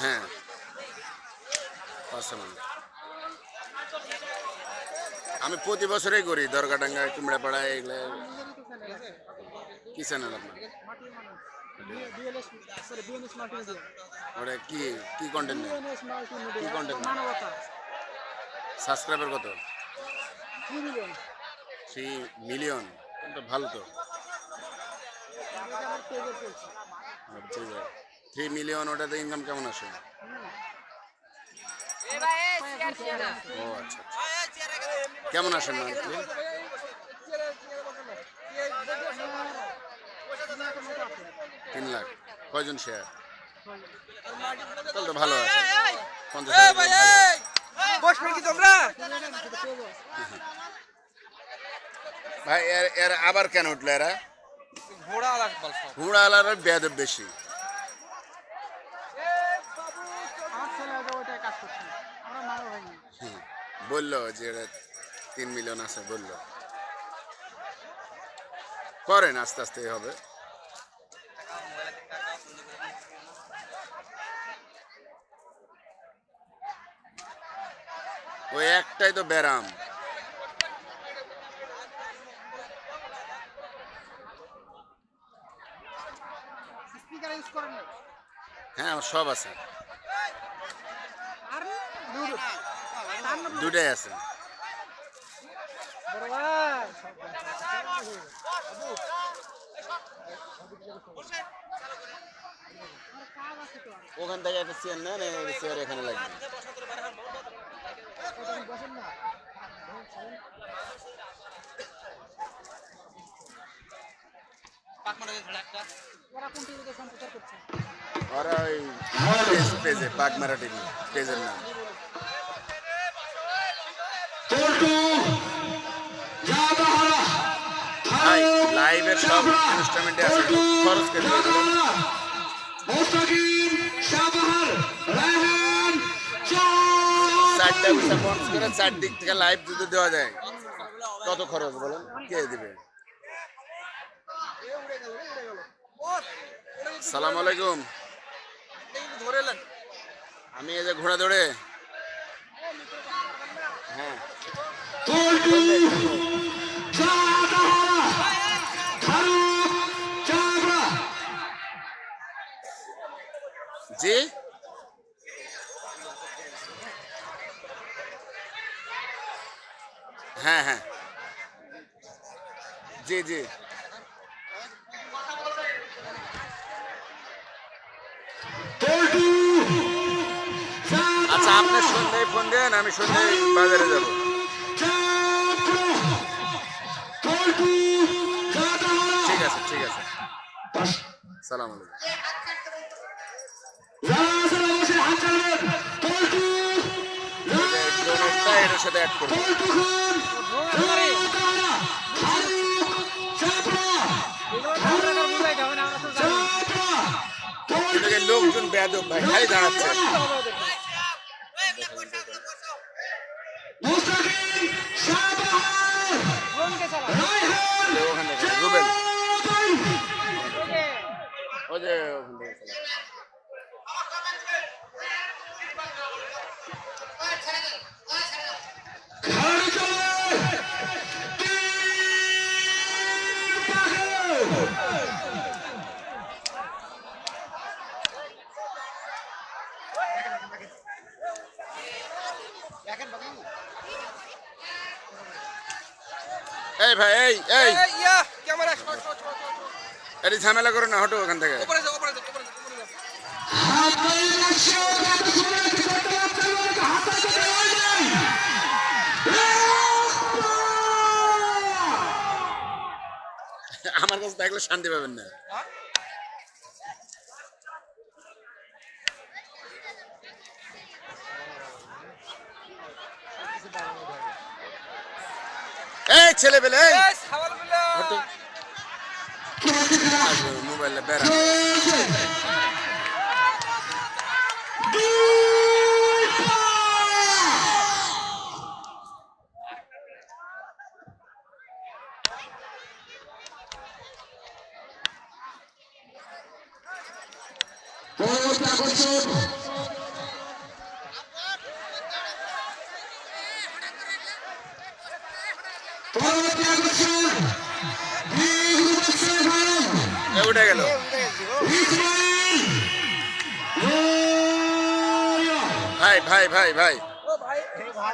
হ্যাঁ। আমি প্রতি বছরই করি, দরগাডাঙ্গা, কুমড়াপাড়া এগুলো কি চ্যানেল আপনার? কি সাবস্ক্রাইবার কত? Three million. ভালো তো? থ্রি মিলিয়ন ওটাতে ইনকাম কেমন আসে? ও আচ্ছা আচ্ছা। কেমন আসে মান্থলি তিন লাখ। কয়জন শেয়ার তাহলে তো ভালো আছে। পঞ্চাশ হাজার ভালো। বসবে কি তোমরা? ভাই এর এর আবার কেন উঠল এরা? ঘোড়া আলাদা বলছো আলার বেয়াদব বেশি। বলল যে তিন মিলিয়ন আছে বলল। করেন আস্তে আস্তে হবে। ওই একটাই তো ব্যারাম। হ্যাঁ সব আছে। আর দুটাই আছে। ওখান থেকে একটা চেয়ার নেন চেয়ার এখানে লাগবে ওরা ওই পেজ বাগমারা টিভি পেজের নাম ভাই লাইভের সব ইনস্ট্রুমেন্টে আছে খরচ কেটে চারটা পয়সা বন্স করে চার দিক থেকে লাইভ যদি দেওয়া যায় কত খরচ বলেন? কে দিবে? সালাম আলাইকুম। আমি এই যে ঘোড়া দৌড়ে। হ্যাঁ। হ্যাঁ হ্যাঁ। জি জি। আচ্ছা আপনি সন্ধ্যায় ফোন দেন আমি সন্ধ্যায় বাজারে যাব। ঠিক আছে ঠিক আছে। সালাম আলাইকুম। সাথে অ্যাড এদিকে লোকজন বেদ ভাই খালি দাঁড়াচ্ছে। এই ভাই এই এই। ইয়া ঝামেলা করো না হটো ওখান থেকে। উপরে যাও উপরে যাও উপরে যাও আমার কাছে দেখলে শান্তি পাবেন না। এই। ছেলে পেলে এই মোবাইলে বেড়া। Oh, পরবর্তী আকর্ষণ পরবর্তী উঠে গেল। ভাই ভাই ভাই ভাই।